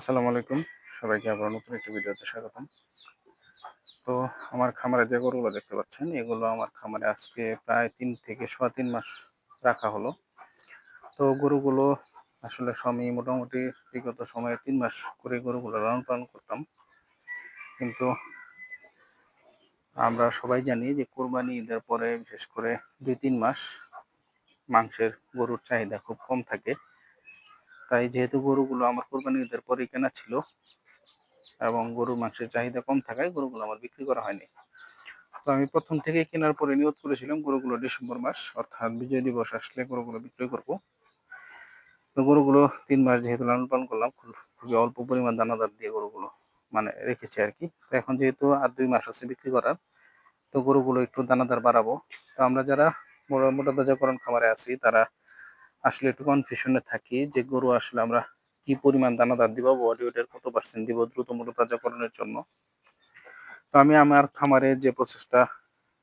আসসালামু আলাইকুম। সবাইকে আবার নতুন একটি ভিডিওতে স্বাগতম। তো আমার খামারে যে গরুগুলো দেখতে পাচ্ছেন, এগুলো আমার খামারে আজকে প্রায় তিন থেকে সোয়া তিন মাস রাখা হলো। তো গরুগুলো আসলে আমি মোটামুটি বিগত সময়ে তিন মাস করে গরুগুলো লালন পালন করতাম। কিন্তু আমরা সবাই জানি যে কোরবানি ঈদের পরে বিশেষ করে দুই তিন মাস মাংসের গরুর চাহিদা খুব কম থাকে। তাই যেহেতু গরুগুলো আমার কোরবানি ঈদের পরেই কেনা ছিল এবং গরুর মাংসের চাহিদা কম থাকায় গরুগুলো আমার বিক্রি করা হয়নি। তো আমি প্রথম থেকে কেনার পরে নিয়োগ করেছিলাম গরুগুলো ডিসেম্বর মাস, অর্থাৎ বিজয় দিবস আসলে গরুগুলো বিক্রি করব। তো গরুগুলো তিন মাস যেহেতু লালন পালন করলাম খুবই অল্প পরিমাণ দানাদার দিয়ে গরুগুলো মানে রেখেছি আর কি তো এখন যেহেতু আর দুই মাস আছে বিক্রি করার, তো গরুগুলো একটু দানাদার বাড়াবো। তো আমরা যারা মোটা তাজাকরণ খামারে আছি, তারা আসলে একটু কনফিউশনে থাকি যে গরু আসলে আমরা কি পরিমাণ দানাদার দিব বডি ওয়েটের কত পার্সেন্ট দিব দ্রুত মূল্য তাজাকরণের জন্য। তো আমি আমার খামারে যে প্রসেসটা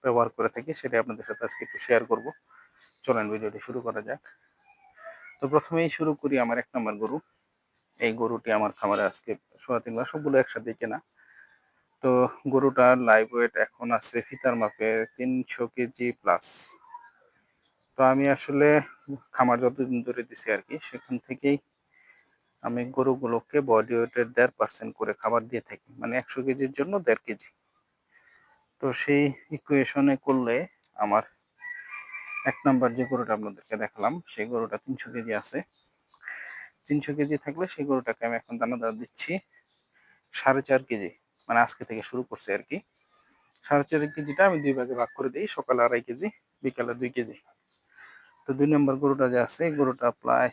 ব্যবহার করে থাকি সেটা আপনাদের সাথে আজকে একটু শেয়ার করব। চলেন ভিডিওটি শুরু করা যাক। তো প্রথমেই শুরু করি আমার এক নম্বর গরু। এই গরুটি আমার খামারে আজকে সোয়া তিন মাস সবগুলো একসাথে কেনা। তো গরুটার লাইভ ওয়েট এখন আছে ফিতার মাপে তিনশো কেজি প্লাস তো আমি আসলে খামার যতদিন ধরে দিছি আর কি, সেখান থেকেই আমি গরুগুলোকে বডি ওয়েটের দেড় পার্সেন্ট করে খাবার দিয়ে থাকি। মানে একশো কেজির জন্য দেড় কেজি। তো সেই ইকুয়েশনে করলে আমার এক নাম্বার যে গরুটা আপনাদেরকে দেখালাম, সেই গরুটা তিনশো কেজি আছে। তিনশো কেজি থাকলে সেই গরুটাকে আমি এখন দানাদার দিচ্ছি সাড়ে চার কেজি। মানে আজকে থেকে শুরু করছে আর কি। সাড়ে চার কেজিটা আমি দুই ভাগে ভাগ করে দিই, সকালে আড়াই কেজি, বিকালে দুই কেজি। তো দুই নম্বর গরুটা যে আছে গরুটা প্রায়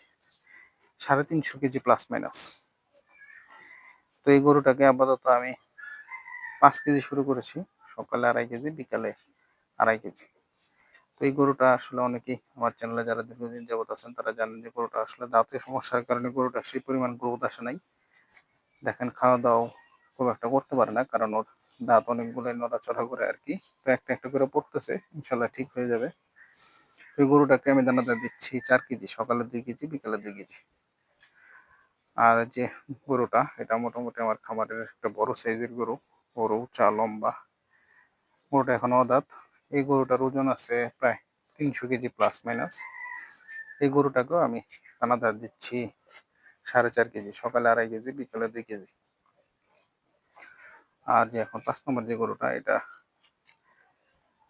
সাড়ে তিনশো কেজি প্লাস মাইনাস তো এই গরুটাকে আপাতত আমি পাঁচ কেজি শুরু করেছি, সকালে আড়াই কেজি, বিকালে আড়াই কেজি। তো এই গরুটা আসলে অনেকেই আমার চ্যানেলে যারা দীর্ঘদিন যাবত আছেন, তারা জানেন যে গরুটা আসলে দাঁতের সমস্যার কারণে গরুটা সেই পরিমাণ গ্রোথ আসে নাই। দেখেন খাওয়া দাওয়া খুব একটা করতে পারে না, কারণ ওর দাঁত অনেকগুলো নড়াচড়া করে আর কি। তো একটা একটা করে পড়তেছে, ইনশাল্লাহ ঠিক হয়ে যাবে। ওই গরুটাকে আমি দানাদার দিচ্ছি চার কেজি সকালে দুই কেজি বিকালে দুই কেজি। আর যে গরুটা, এটা মোটামুটি আমার খামারের একটা বড় সাইজের গরু। বড় উঁচা লম্বা। গরুটা এখন অদাত। এই গরুটার ওজন আছে প্রায় তিনশো কেজি প্লাস মাইনাস এই গরুটাকেও আমি দানাদার দিচ্ছি সাড়ে চার কেজি, সকালে আড়াই কেজি, বিকালে দুই কেজি। আর যে এখন পাঁচ নম্বর যে গরুটা, এটা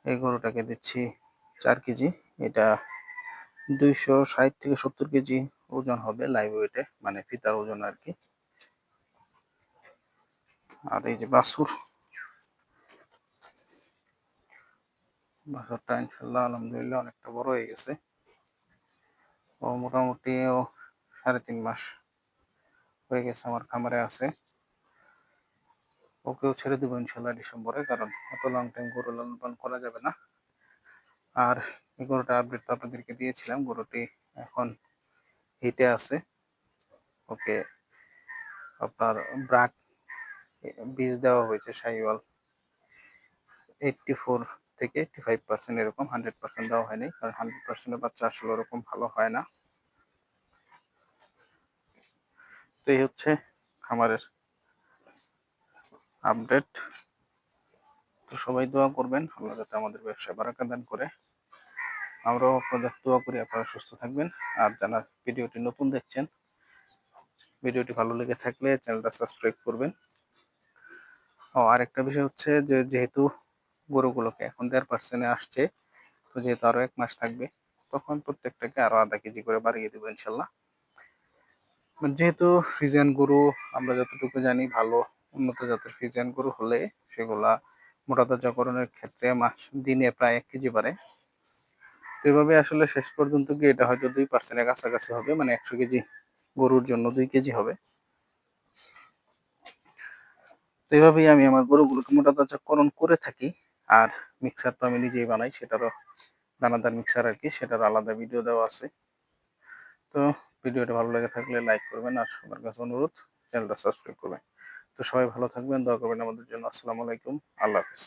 এই গরুটাকে দিচ্ছি চার কেজি। এটা দুইশো ষাট থেকে সত্তর কেজি ওজন হবে লাইভ ওয়েটে মানে ফিতার ওজন আর কি। আর এই যে বাসুর বাসুরটা ইনশাল্লাহ আলহামদুলিল্লাহ অনেকটা বড় হয়ে গেছে। ও মোটামুটি ও সাড়ে তিন মাস হয়ে গেছে আমার খামারে আছে। ওকেও ছেড়ে দেবো ইনশাল্লাহ ডিসেম্বরে, কারণ অত লং টাইম গরু লালন পালন করা যাবে না। আর গরুটা আপডেট তো আপনাদেরকে দিয়েছিলাম, গরুটি এখন হিটে আছে। ওকে, আপনার ব্রাক বীজ দেওয়া হয়েছে সাইওয়াল এইটটি ফোর থেকে এইটটি ফাইভ পার্সেন্ট এরকম হান্ড্রেড পার্সেন্ট দেওয়া হয়নি, কারণ হান্ড্রেড পার্সেন্টের বাচ্চা আসলে ওরকম ভালো হয় না। তো এই হচ্ছে খামারের আপডেট তো সবাই দোয়া করবেন, আল্লাহ যাতে আমাদের ব্যবসা বারাকা দান করে। আমরাও আপনাদের দোয়া করি আপনারা সুস্থ থাকবেন। আর যারা ভিডিওটি নতুন দেখছেন, ভিডিওটি ভালো লেগে থাকলে চ্যানেলটা সাবস্ক্রাইব করবেন। ও, আরেকটা বিষয় হচ্ছে যে, যেহেতু গরুগুলোকে এখন দেড় পার্সেন্টে আসছে, তো যেহেতু আরও এক মাস থাকবে, তখন প্রত্যেকটাকে আরও আধা কেজি করে বাড়িয়ে দেবো ইনশাল্লাহ। যেহেতু ফ্রিজিয়ান গরু, আমরা যতটুকু জানি, ভালো উন্নত জাতের ফ্রিজিয়ান গরু হলে সেগুলা মোটা তাজাকরণের ক্ষেত্রে মাস দিনে প্রায় এক কেজি বাড়ে। তো এভাবে আসলে শেষ পর্যন্ত গিয়ে এটা হয়তো দুই পার্সেন্টের কাছাকাছি হবে মানে একশো কেজি গরুর জন্য দুই কেজি হবে। তো এভাবেই আমি আমার গরুগুলোকে মোটা তাজাকরণ করে থাকি। আর মিক্সার তো আমি নিজেই বানাই, সেটারও দানাদার মিক্সার আর কি, সেটার আলাদা ভিডিও দেওয়া আছে। তো ভিডিওটা ভালো লেগে থাকলে লাইক করবেন, আর সবার কাছে অনুরোধ চ্যানেলটা সাবস্ক্রাইব করবেন। তো সবাই ভালো থাকবেন, দোয়া করবেন আমাদের জন্য। আসসালামু আলাইকুম, আল্লাহ হাফিজ।